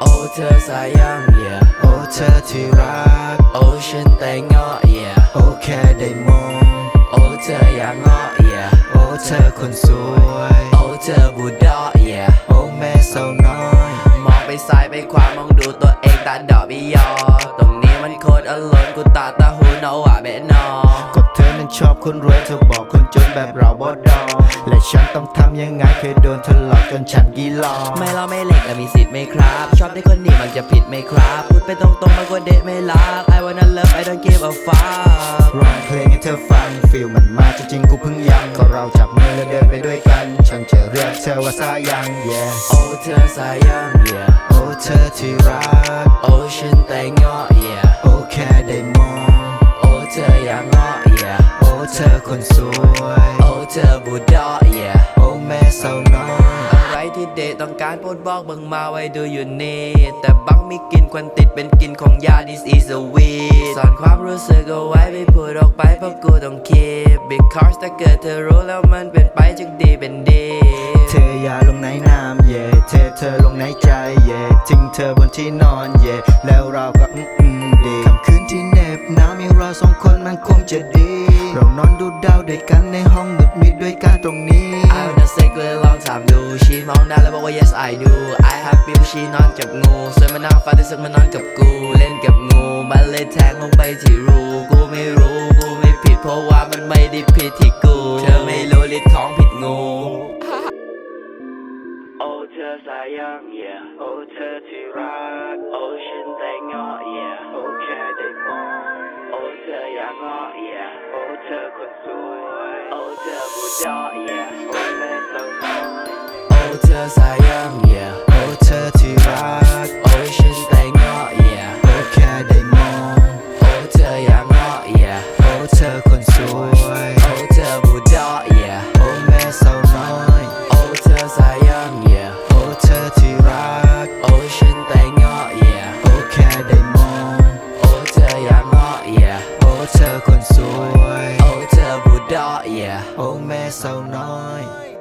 โอ้เธอสายยังเย่โอ้เธอที่รัก โอ้ฉันแต่งาอเย่โอ้แค่ได้มอง โอ้เธออย่างาอเย่โอ้เธอคนสวย เธอบูดอ yeah โอ้แม่สาวน้อย มองไปซ้ายไปขวามองดูตัวเองตาดอกบิยอ ตรงนี้มันโคตรอลนกูตาตาหูเนาว่าเบนอก็เธอนั้นชอบคนรวยเธอบอกคนจนแบบเราบอดอ และฉันต้องทำยังไงเคยโดนเธอหลอกจนฉันกีลอไม่เราไม่เหล็กและมีสิทธิ์ไหมครับ ชอบได้คนนี้มันจะผิดไหมครับ พูดไปตรงๆมันก็เดะไม่รัก I wanna love I don't give a fuck ร้องเพลงให้เธอฟังฟิลมันมาจริงๆกูเพิ่งยังก็เราจับมือแล้วเดินไปด้วยกัน ฉันจะเรียกเธอว่าสายัง yeah โอ้เธอสายยัง yeah โอ้เธอที่รัก โอ้ฉันแต่งเงาะ yeah โอ้แค่ได้มอง โอ้เธออยากเงาะ yeah โอ้เธอคนสวย โอ้เธอบูดอ yeah โอ้แม่ เดทต้องการโปรดบอกบิ่งมาไว้ดูอยู่นี่แต่บังมีกลินควันติดเป็นกลินของยา this is a weed สอนความรู้สึกเอาไว้ไม่พูดออกไปเพราะกูต้องคิด because ถ้าเกิดเธอรู้แล้วมันเป็นไปจึงดีเป็นดีเธออย่าลงในน้ำ yeah เทเธอลงในใจ yeah ทิ้งเธอบนที่นอน yeah แล้วเราก็อืมอืมดีค่ำคืนที่เหน็บหนาวมีเราสองคนมันคงจะดี เรานอนดูดาวด้วยกันในห้องมืดมิด I do I have been ชีนอนกับงูสวยมาน้าฟ้าที่สึกมานอนกับกู เล่นกับงูมันเลยแทงลงไปที่รูกูไม่รู้กูไม่ผิดเพราะว่ามันไม่ได้ผิดที่กูเธอไม่รู้ฤทธิ์ของผิดงูโอ้เธอสายยัง yeah โอ้เธอที่รักโอ้ฉันแต่งเงาะ yeah โอ้แค่ได้มองโอ้เธออยากเงาะ yeah โอ้เธอคนสวยโอ้เธอบูดอ yeah ธอสายยัง yeah โอ้เธอที่รัก โอ้ฉันแต่งเงาะ yeah โอ้แค่ได้มองโอ้เธออย่ากเงาะ yeah โอ้เธอคนสวยโอ้เธอบูดอ yeah โอ้แม่สาวน้อยโอ้เธอสายยัง yeah โอ้เธอที่รัก โอ้ฉันแต่งเงาะ yeah โอ้แค่ได้มองโอ้เธออย่ากเงาะ yeah โอ้เธอคนสวยโอ้เธอบูดอ yeah โอ้แม่สาวน้อย